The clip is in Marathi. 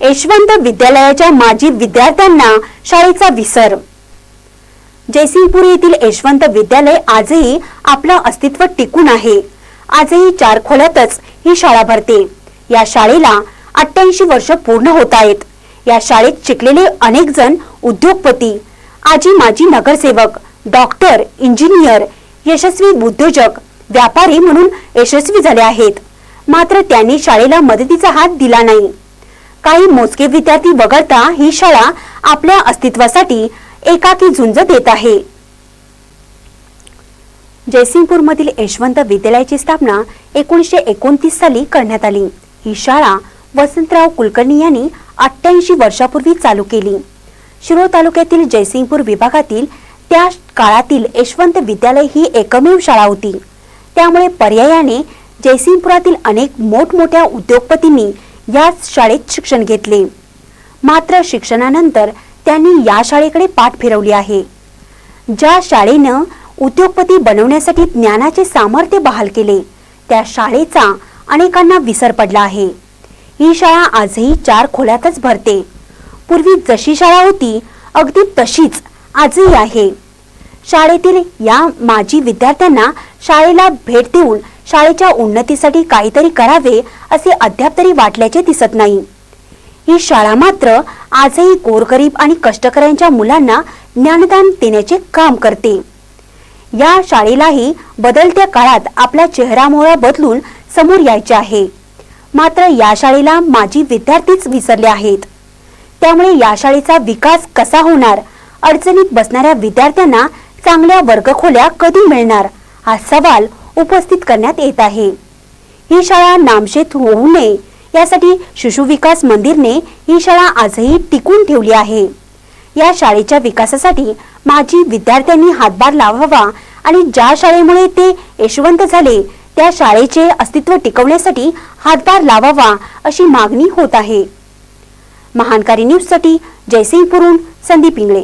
यशवंत विद्यालयाच्या माजी विद्यार्थ्यांना शाळेचा विसर. जयसिंगपूर येथील यशवंत विद्यालय आजही आपलं अस्तित्व टिकून आहे. आजही चार खोल्यातच ही शाळा भरते. या शाळेला अठ्ठ्याऐंशी वर्ष पूर्ण होत आहेत. या शाळेत शिकलेले अनेक जण उद्योगपती आजी माजी नगरसेवक डॉक्टर इंजिनियर यशस्वी उद्योजक व्यापारी म्हणून यशस्वी झाले आहेत. मात्र त्यांनी शाळेला मदतीचा हात दिला नाही. काही मोजके विद्यार्थी वगळता ही शाळा आपल्या अस्तित्वासाठी एकाकी झुंज देत आहे. जयसिंगपूरमधील यशवंत विद्यालयाची स्थापना एकोणीसशे एकोणतीस साली करण्यात आली. ही शाळा वसंतराव कुलकर्णी यांनी अठ्ठ्याऐंशी वर्षापूर्वी चालू केली. शिरोळ तालुक्यातील जयसिंगपूर विभागातील त्या काळातील यशवंत विद्यालय ही एकमेव शाळा होती. त्यामुळे पर्यायाने जयसिंगपुरातील अनेक मोठमोठ्या उद्योगपतींनी याच शाळेत शिक्षण घेतले. मात्र शिक्षणानंतर त्यांनी या शाळेकडे पाठ फिरवली आहे. ज्या शाळेनं उद्योगपती बनवण्यासाठी ज्ञानाचे सामर्थ्य बहाल केले त्या शाळेचा अनेकांना विसर पडला आहे. ही शाळा आजही चार खोल्यातच भरते. पूर्वी जशी शाळा होती अगदी तशीच आजही आहे. शाळेतील या माजी विद्यार्थ्यांना शाळेला भेट देऊन शाळेच्या उन्नतीसाठी काहीतरी करावे असे अद्याप तरी वाटल्याचे दिसत नाही. ही शाळा मात्र आजही गोरगरीब आणि कष्टकऱ्यांच्या मुलांना ज्ञानदान देण्याचे काम करते. या शाळेलाही बदलत्या काळात आपला चेहरामोहरा बदलून समोर यायचे आहे. मात्र या शाळेला माजी विद्यार्थीच विसरले आहेत. त्यामुळे या शाळेचा विकास कसा होणार? अडचणीत बसणाऱ्या विद्यार्थ्यांना चांगल्या वर्गखोल्या कधी मिळणार? हा सवाल उपस्थित करण्यात येत आहे. ही शाळा नामशेत होऊ नये. यासाठी शिशु विकास मंदिरने ही शाळा आजही टिकून ठेवली आहे. या शाळेच्या विकासासाठी माजी विद्यार्थ्यांनी हातभार लावावा आणि ज्या शाळेमुळे ते यशवंत झाले त्या शाळेचे अस्तित्व टिकवण्यासाठी हातभार लावावा अशी मागणी होत आहे. महानकारी न्यूजसाठी जयसिंगपूरहून संदीप इंगळे.